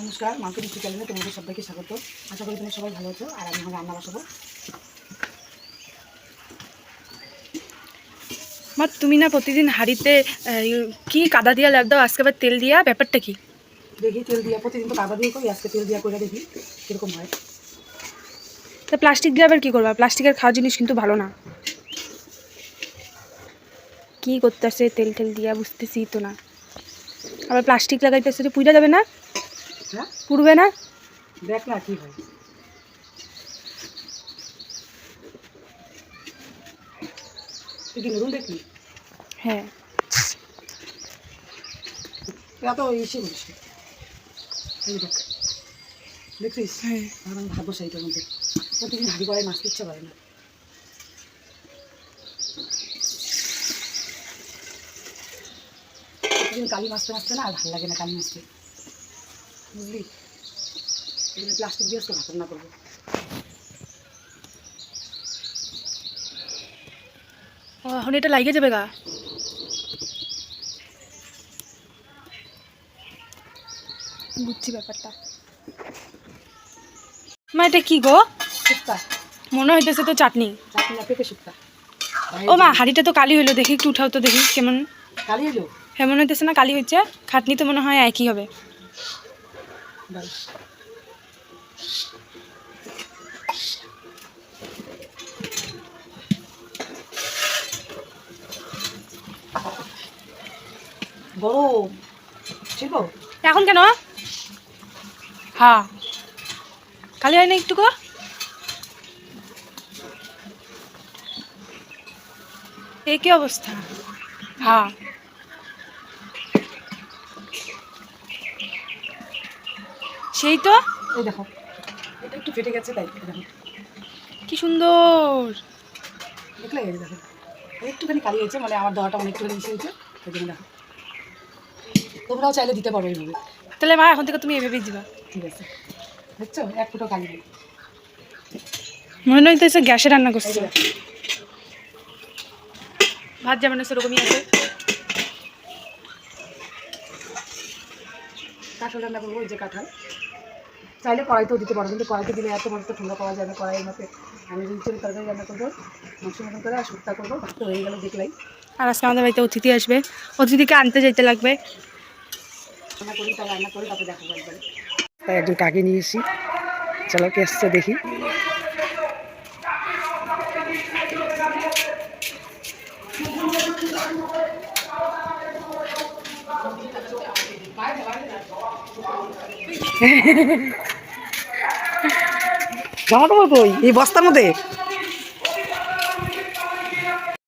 নমস্কার মাকে মিষ্টি চ্যানেলে তোমাদের সবাইকে স্বাগত। আশা করি তোমরা সবাই ভালো আছো আর আমি আমার রান্না বসাবো মা তুমি না প্রতিদিন হাঁড়িতে কি কাদা দিয়া লাগ দাও আজকে আবার তেল দিয়া? ব্যাপারটা কি? দেখি তেল দিয়া প্রতিদিন তো কাদা দিয়ে করি আজকে তেল দিয়া করে দেখি কীরকম হয়। তা প্লাস্টিক দিয়ে আবার কি করবা? প্লাস্টিকের খাওয়া জিনিস কিন্তু ভালো না। কি করতেছে তেল টেল দিয়া বুঝতেছি তো না। আবার প্লাস্টিক লাগাইতেছে যে পুইটা যাবে না? পুড়বে না? দেখ না কী হয়। তুই কি নতুন দেখলি? হ্যাঁ। এত ইসে এই দেখ। দেখছিস? হ্যাঁ। আর আমি ভাববো সেইটার মধ্যে প্রতিদিন হাঁড়ি ইচ্ছা করে না। প্রতিদিন কালি মাছতে মাছতে না আর ভালো লাগে না কালি মাছতে। বুঝলি? এগুলো প্লাস্টিক দিয়ে ভাত রান্না করব। এখন এটা লাগে যাবে গা। বুঝছি ব্যাপারটা। মা এটা কি গো? শুক্তা। মনে হইতেছে তো চাটনি। চাটনি পেঁপে শুক্তা। ও মা হাড়িটা তো কালি হইল দেখি একটু উঠাও তো দেখি কেমন। কালি এলো হ্যাঁ মনে হইতেছে না কালি হচ্ছে খাটনি তো মনে হয় একই হবে। ছিল এখন কেন? হ্যাঁ কালি হয় না একটু গো এ কি অবস্থা? হ্যাঁ সেই তো? এই দেখো। এটা একটু ফেটে গেছে তাই দেখো। কি সুন্দর! দেখলে? এই দেখো। একটুখানি কালি হয়েছে মানে আমার দেওয়াটা অনেক একটুখানি মিশে হয়েছে ওই জন্য দেখো। তোমরাও চাইলে দিতে পারো এইভাবে। তাহলে মা এখন থেকে তুমি এভাবেই দিবা। ঠিক আছে। দেখছ? এক ফুটো কালি মনে হইতেছে গ্যাসে রান্না করছে। ভাত যেমন সেরকমই আছে। কাঁঠাল রান্না করব ওই যে কাঁঠাল। চাইলে কড়াইতেও দিতে পারো কিন্তু কড়াইতে দিলে এত মানুষ তো ঠান্ডা পাওয়া যাবে না কড়াইয়ের মধ্যে আমি রিচের তরকারি রান্না করব মাংস মতন করে আর শুক্তা করব ভাত তো হয়ে গেলো দেখলাই। আর আজকে আমাদের বাড়িতে অতিথি আসবে অতিথিকে আনতে যেতে লাগবে। রান্না করি তাই রান্না করি তারপরে দেখাবো একবার। তাই একজন কাকে নিয়ে এসি চলো কে এসছে দেখি। জামা কাপড় কই? এই বস্তার মধ্যে?